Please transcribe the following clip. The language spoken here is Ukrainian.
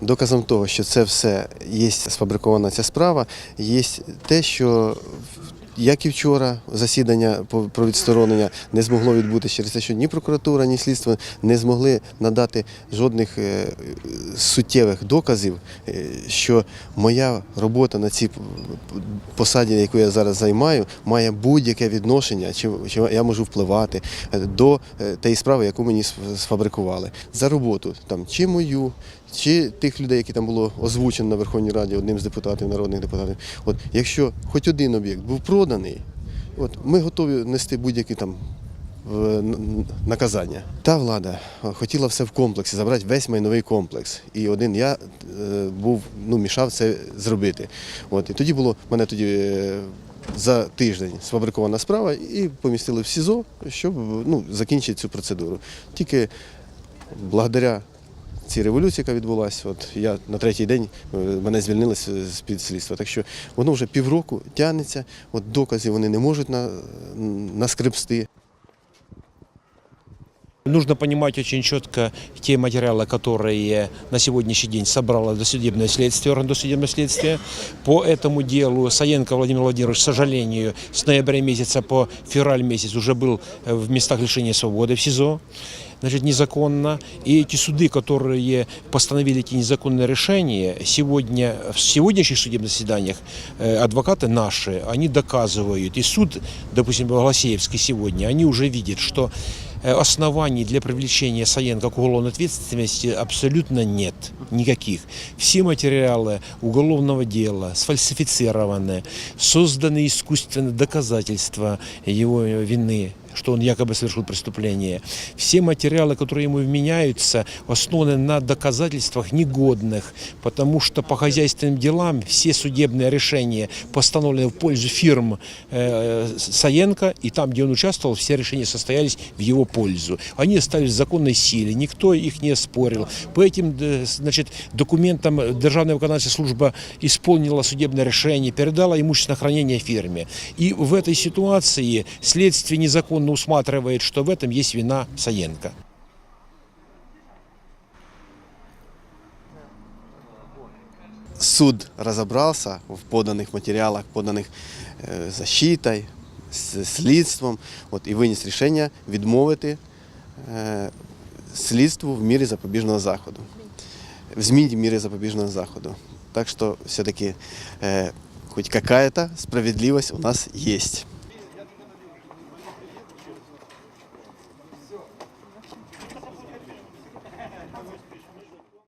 Доказом того, що це все є сфабрикована ця справа, є те, що як і вчора засідання про відсторонення не змогло відбутися через те, що ні прокуратура, ні слідство не змогли надати жодних е, суттєвих доказів, е, що моя робота на цій посаді, яку я зараз займаю, має будь-яке відношення, чи, я можу впливати е, до тієї справи, яку мені сфабрикували. За роботу там чи мою, чи тих людей, які там було озвучено на Верховній Раді одним з депутатів, народних депутатів. От якщо хоч один об'єкт був проданий, от ми готові нести будь-які там. е, Наказання. Та влада е, хотіла все в комплексі, забрати весь майновий комплекс. І один я е, був, ну, мішав це зробити. От, і тоді було, мене тоді за тиждень сфабрикована справа і помістили в СІЗО, щоб ну, закінчити цю процедуру. Тільки благодаря цій революції, яка відбулася, от я на третій день е, мене звільнили з з під слідства. Так що воно вже півроку тягнеться, от доказів вони не можуть на, наскребсти. Нужно понимать очень четко те материалы, которые на сегодняшний день собрало досудебное следствие, орган досудебного следствия. По этому делу Саенко Владимир Владимирович, к сожалению, с ноября месяца по февраль месяц уже был э, в местах лишения свободы в СИЗО. Значит, незаконно. И эти суды, которые постановили эти незаконные решения, сегодня, в сегодняшних судебных заседаниях э, адвокаты наши, они доказывают, и суд, допустим, Голосеевский сегодня, они уже видят, что э, оснований для привлечения Саенко к уголовной ответственности абсолютно нет никаких. Все материалы уголовного дела сфальсифицированы, созданы искусственные доказательства его вины что он якобы совершил преступление. Все материалы, которые ему вменяются, основаны на доказательствах негодных, потому что по хозяйственным делам все судебные решения постановлены в пользу фирм э, Саенко, и там, где он участвовал, все решения состоялись в его пользу. Они остались в законной силе, никто их не спорил. По этим значит, документам Державная виконавчая служба исполнила судебное решение, передала имущество на хранение фирме. И в этой ситуации следствие незаконно усматривает, что в этом есть вина Саенко. Суд разобрался в поданих материалах, поданих е, защитой, слідством, от, і виніс рішення відмовити е, слідству в мірі запобіжного заходу. В зміні міри запобіжного заходу. Так що все-таки е, хоч какая-то справедливість у нас є.